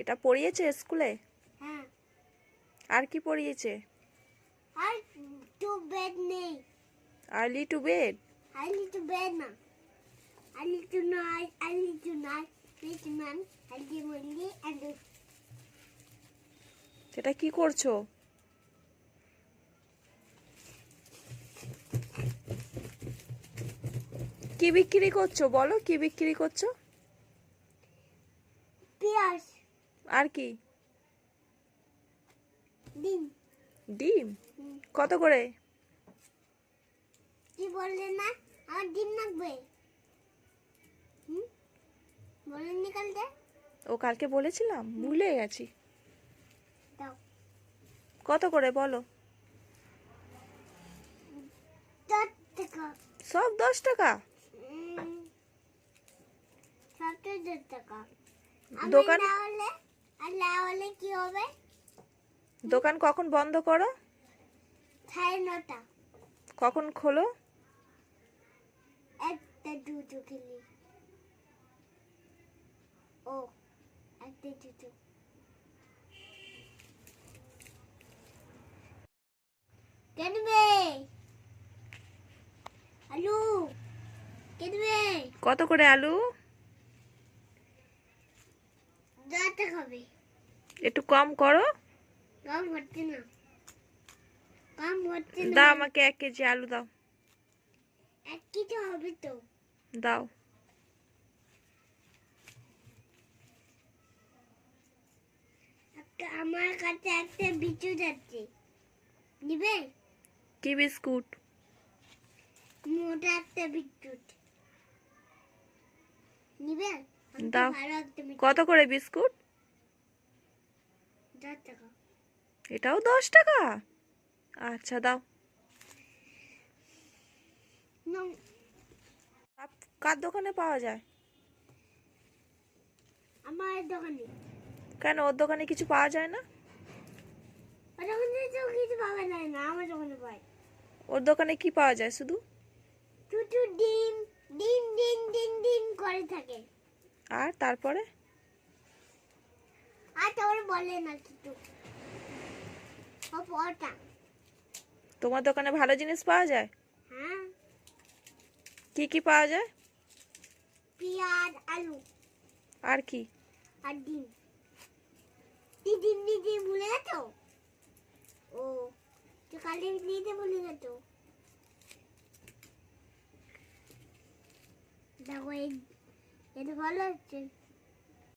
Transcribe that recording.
এটা পড়িয়েছে স্কুলে? আর কি পড়িয়েছে? আর টু বেড নেই। Early to bed early to bed না। Early to night early to night miss ma'am early morning and সেটা কি করছ? কি বিক্রি করছ? বলো কি বিক্রি করছ? পেঁয়াজ। আর কি? ডিম। ডিম? কত করে? কি বললে না? আমার ডিম লাগবে। বলেননি কালকে? ও কালকে বলেছিলাম ভুলে গেছি। দাও। কত করে বলো? সব দশ টাকা? টাকা দোকান হলে আর না হলে কি হবে? দোকান কখন বন্ধ করো? সাড়ে নটা। কখন খোলো? একটা দুটো খেলি। ও একটা দুটো। আলু। কেনবে? কত করে আলু? দাঁড়াতে খাবে। একটু কম করো। কম হচ্ছে না। কম হচ্ছে না। দাও আমাকে এক কেজি আলু দাও। এক কিছু হবে তো। দাও। আমার কাছে একটা বিচু যাচ্ছে। নিবে? কি বিস্কুট? মোটা একটা বিদ্যুৎ নিবে? দাও। কত করে বিস্কুট? এটাও দশ টাকা? আচ্ছা দাও। কার দোকানে পাওয়া যায়? আমার দোকানে। কেন ওর দোকানে কিছু পাওয়া যায় না? ওর দোকানে কিছু পাওয়া যায় না আমার দোকানে পাই ওর দোকানে কি পাওয়া যায় শুধু? ডিম ডিম ডিম ডিম ডিম করে থাকে। আর তারপরে? আর তারপরে বলে না কিছু। তোমার দোকানে ভালো জিনিস পাওয়া যায়? হ্যাঁ। কি কি পাওয়া যায়? পেঁয়াজ আলু। আর কি? আর ডিম। ডিম নিতে ভুলে গেছো? ও তুই কালি নিতে ভুলে গেছো? দেখো এই এটা ভালো হচ্ছে।